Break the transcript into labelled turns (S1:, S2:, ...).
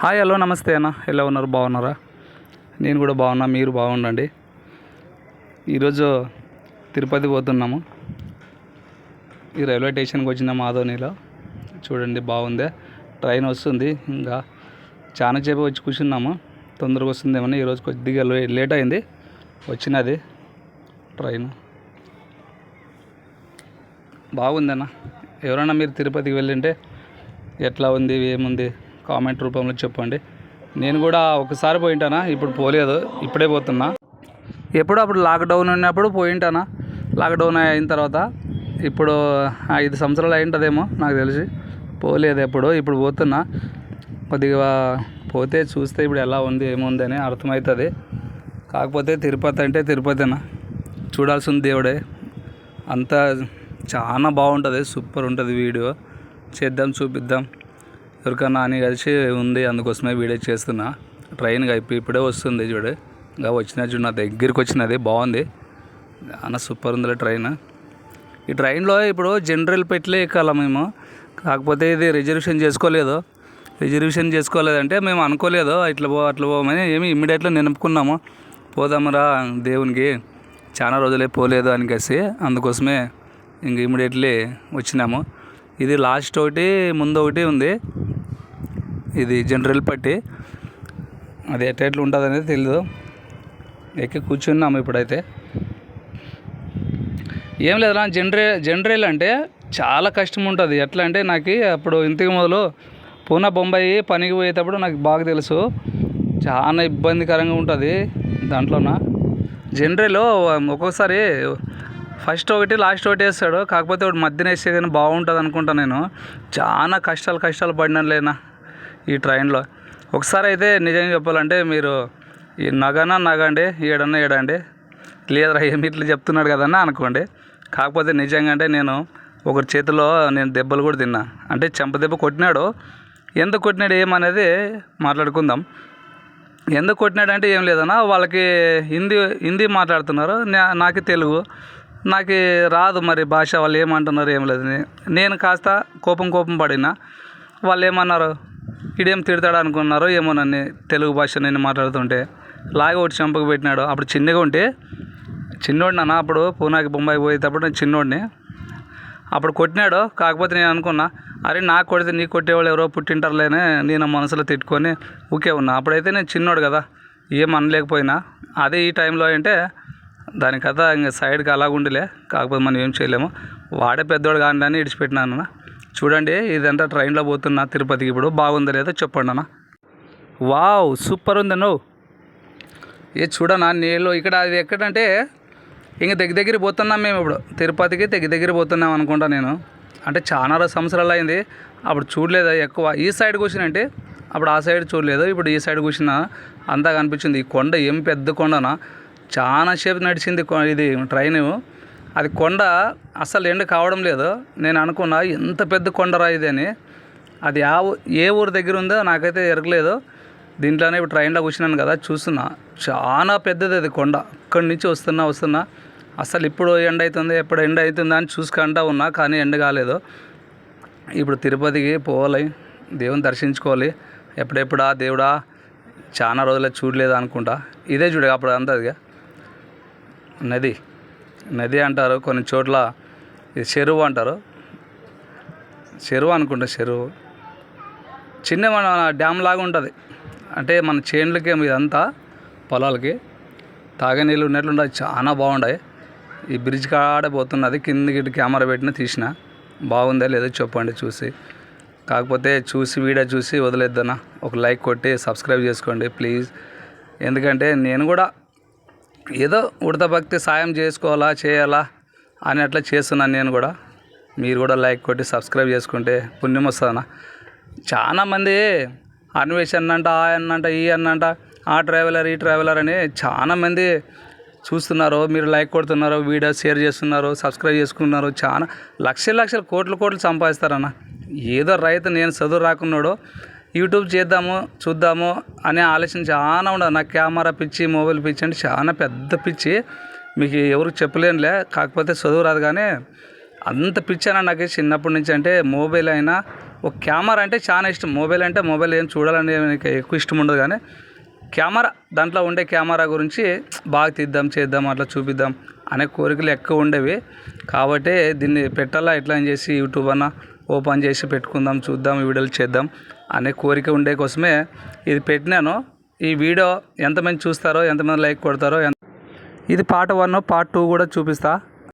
S1: Hi hello నమస్తే అన్న. ఎలా ఉన్నారు? బాగున్నారా? నేను కూడా బాగున్నా మీరు బాగుండండి. ఈరోజు తిరుపతి పోతున్నాము. ఈ రైల్వే స్టేషన్కి వచ్చిన మాధోనిలో చూడండి బాగుందే. ట్రైన్ వస్తుంది ఇంకా చాలా చేప వచ్చి కూర్చున్నాము. తొందరగా వస్తుందేమని ఈరోజు కొద్దిగా లేట్ అయింది. వచ్చినది ట్రైన్. బాగుందన్న. ఎవరైనా మీరు తిరుపతికి వెళ్ళింటే ఎట్లా ఉంది ఏముంది? కామెంట్ రూపంలో చెప్పండి. నేను కూడా ఒకసారి పోయింటానా? ఇప్పుడు పోలేదు. ఇప్పుడే పోతున్నా. ఎప్పుడు అప్పుడు లాక్డౌన్ ఉన్నప్పుడు పోయింటానా? లాక్డౌన్ అయిన తర్వాత ఇప్పుడు ఐదు సంవత్సరాలు అయి ఉంటుందేమో నాకు తెలిసి. పోలేదు ఎప్పుడు ఇప్పుడు పోతున్నా. కొద్దిగా పోతే చూస్తే ఇప్పుడు ఎలా ఉంది ఏముంది అని అర్థమవుతుంది. కాకపోతే తిరుపతి అంటే తిరుపతినా? చూడాల్సిన దేవుడే. అంతా చాలా బాగుంటుంది సూపర్ ఉంటుంది వీడియో. చేద్దాం చూపిద్దాం. ఎవరికన్నా అని కలిసి ఉంది అందుకోసమే వీడియో చేస్తున్నా. ట్రైన్ అయిపోయి ఇప్పుడే వస్తుంది చూడు. ఇంకా వచ్చిన చూడు నా దగ్గరికి వచ్చినది బాగుంది. చాలా సూపర్ ఉంది ట్రైన్. ఈ ట్రైన్లో ఇప్పుడు జనరల్ పెట్టలే ఎక్కాల మేము. కాకపోతే ఇది రిజర్వేషన్ చేసుకోలేదు. రిజర్వేషన్ చేసుకోలేదంటే మేము అనుకోలేదు. ఇట్లా పో అట్లా పోమని ఏమి ఇమ్మీడియట్లో నిలుపుకున్నాము. పోదామరా దేవునికి. చాలా రోజులే పోలేదు అని కలిసి అందుకోసమే ఇంక ఇమ్మీడియట్లీ వచ్చినాము. ఇది లాస్ట్ ఒకటి ముందు ఒకటి ఉంది. ఇది జనరల్ పట్టి. అది ఎట్ ఎట్లా ఉంటుంది అనేది తెలియదు ఎక్కి కూర్చున్నాము ఇప్పుడైతే. ఏం లేదు జనరే జనరల్ అంటే చాలా కష్టం ఉంటుంది ఎట్లా అంటే నాకు అప్పుడు ఇంతకు మొదలు పూనా బొంబాయి పనికి పోయేటప్పుడు నాకు బాగా తెలుసు. చాలా ఇబ్బందికరంగా ఉంటుంది దాంట్లోన. జనరల్ ఒక్కొక్కసారి ఫస్ట్ ఒకటి లాస్ట్ ఒకటి వేస్తాడు. కాకపోతే ఒకటి మధ్యన వేస్తే కానీ బాగుంటుంది అనుకుంటా నేను. చాలా కష్టాలు కష్టాలు పడినా లేనా ఈ ట్రైన్లో. ఒకసారి అయితే నిజంగా చెప్పాలంటే మీరు ఈ నగనా నగండి ఏడన్నా ఏడండి లేదురా ఏమి ఇట్లా చెప్తున్నాడు కదన్నా అనుకోండి. కాకపోతే నిజంగా అంటే నేను ఒకరి చేతిలో నేను దెబ్బలు కూడా తిన్నా. అంటే చెంప దెబ్బ కొట్టినాడు. ఎందుకు కొట్టినాడు ఏమనేది మాట్లాడుకుందాం. ఎందుకు కొట్టినాడంటే ఏం లేదన్నా వాళ్ళకి హిందీ హిందీ మాట్లాడుతున్నారు. నా- నాకు తెలుగు. నాకు రాదు మరి భాష వాళ్ళు ఏమంటున్నారు ఏం లేదు. నేను కాస్త కోపం కోపం పడినా. వాళ్ళు ఏమన్నారు ఇడేం తిడతాడు అనుకున్నారు ఏమో నన్ను తెలుగు భాష నేను మాట్లాడుతుంటే. లాగా ఒకటి చంపకు పెట్టినాడు. అప్పుడు చిన్నగా ఉంటే చిన్నోడిని అన్న అప్పుడు పూనాకి బొంబాయి పోయేటప్పుడు నేను చిన్నోడిని. అప్పుడు కొట్టినాడు. కాకపోతే నేను అనుకున్నా అరే నాకు కొడితే నీకు కొట్టేవాళ్ళు ఎవరో పుట్టింటారులేనే నేను మనసులో తిట్టుకొని ఊకే ఉన్నా. అప్పుడైతే నేను చిన్నోడు కదా ఏం అనలేకపోయినా. అదే ఈ టైంలో అంటే దాని కథ ఇంకా సైడ్కి అలాగుండిలే. కాకపోతే మనం ఏం చేయలేము. వాడే పెద్దోడు కానీ అని ఇడిచిపెట్టినాను అన్న. చూడండి ఇదంతా ట్రైన్లో పోతున్నా తిరుపతికి ఇప్పుడు బాగుందో లేదో చెప్పండి అన్న. వావ్ సూపర్ ఉంది నువ్వు ఏ చూడనా నీళ్ళు ఇక్కడ అది ఎక్కడంటే ఇంక దగ్గర దగ్గర పోతున్నాం మేము ఇప్పుడు. తిరుపతికి దగ్గర దగ్గర పోతున్నాం అనుకుంటా నేను. అంటే చాలా సంవత్సరాలు అయింది. అప్పుడు చూడలేదు ఎక్కువ. ఈ సైడ్ కూర్చునంటే అప్పుడు ఆ సైడ్ చూడలేదు. ఇప్పుడు ఈ సైడ్ కూర్చున్న అంతా కనిపించింది. ఈ కొండ ఏం పెద్ద కొండనా. చాలా సేపు నడిచింది కొ- ఇది ట్రైన్. అది కొండ అసలు ఎండ కావడం లేదు. నేను అనుకున్నా ఎంత పెద్ద కొండరా ఇది అని. అది ఆ ఏ ఊరు దగ్గర ఉందో నాకైతే ఎరగలేదు. దీంట్లోనే ఇప్పుడు ట్రైన్లో కూర్చున్నాను కదా చూస్తున్నా. చాలా పెద్దది అది కొండ. అక్కడి నుంచి వస్తున్నా వస్తున్నా. అసలు ఇప్పుడు ఎండ అవుతుంది ఎప్పుడు ఎండ అవుతుందా అని చూసుకుంటా ఉన్నా కానీ ఎండ కాలేదు. ఇప్పుడు తిరుపతికి పోవాలి దేవుని దర్శించుకోవాలి. ఎప్పుడెప్పుడా దేవుడా చాలా రోజులు చూడలేదు అనుకుంటా. ఇదే చూడగా అప్పుడు అంతదిగా నది. నది అంటారు కొన్ని చోట్ల ఇది చెరువు అంటారు. చెరువు అనుకుంటా చెరువు. చిన్న మన డ్యామ్ లాగా ఉంటుంది. అంటే మన చేనులకి ఇదంతా పొలాలకి తాగే నీళ్ళు చాలా బాగుండే ఈ బ్రిడ్జ్ కాడే పోతున్నది కిందకి కెమెరా పెట్టిన తీసిన. బాగుందా లేదో చెప్పండి చూసి. కాకపోతే చూసి వీడియో చూసి వదిలేద్దన్నా. ఒక లైక్ కొట్టి సబ్స్క్రైబ్ చేసుకోండి ప్లీజ్. ఎందుకంటే నేను కూడా ఏదో ఉడత భక్తి సాయం చేసుకోవాలా చేయాలా అని అట్లా చేస్తున్నాను నేను కూడా. మీరు కూడా లైక్ కొట్టి సబ్స్క్రైబ్ చేసుకుంటే పుణ్యం వస్తుందన్న. చాలా మంది అన్వేషణ అంట ఆ అన్నంట ఈ అన్నంట ఆ ట్రావెలర్ ఈ ట్రావెలర్ అని చాలామంది చూస్తున్నారు మీరు లైక్ కొడుతున్నారు వీడియో షేర్ చేస్తున్నారు సబ్స్క్రైబ్ చేసుకున్నారు చాలా లక్షల లక్షల కోట్లు కోట్లు సంపాదిస్తారన్న. ఏదో రైతు నేను చదువు రాకున్నాడు యూట్యూబ్ చేద్దాము చూద్దాము అనే ఆలోచన చాలా ఉండదు. నాకు కెమెరా పిచ్చి మొబైల్ పిచ్చి అంటే చాలా పెద్ద పిచ్చి. మీకు ఎవరు చెప్పలేనులే కాకపోతే చదువు రాదు కానీ అంత పిచ్చి అని నాకు చిన్నప్పటి నుంచి అంటే మొబైల్ అయినా ఒక కెమెరా అంటే చాలా ఇష్టం. మొబైల్ అంటే మొబైల్ ఏం చూడాలని నాకు ఎక్కువ ఇష్టం ఉండదు కానీ కెమెరా దాంట్లో ఉండే కెమెరా గురించి బాగా తీద్దాం చేద్దాం అట్లా చూపిద్దాం అనే కోరికలు ఎక్కువ ఉండేవి. కాబట్టి దీన్ని పెట్టాలా ఎట్లా అని చేసి యూట్యూబ్ అన్న ఓపెన్ చేసి పెట్టుకుందాం చూద్దాం వీడియోలు చేద్దాం అనే కోరిక ఉండే కోసమే ఇది పెట్టినాను. ఈ వీడియో ఎంతమంది చూస్తారో ఎంతమంది లైక్ కొడతారో ఎంత ఇది పార్ట్ వన్ పార్ట్ టూ కూడా చూపిస్తా.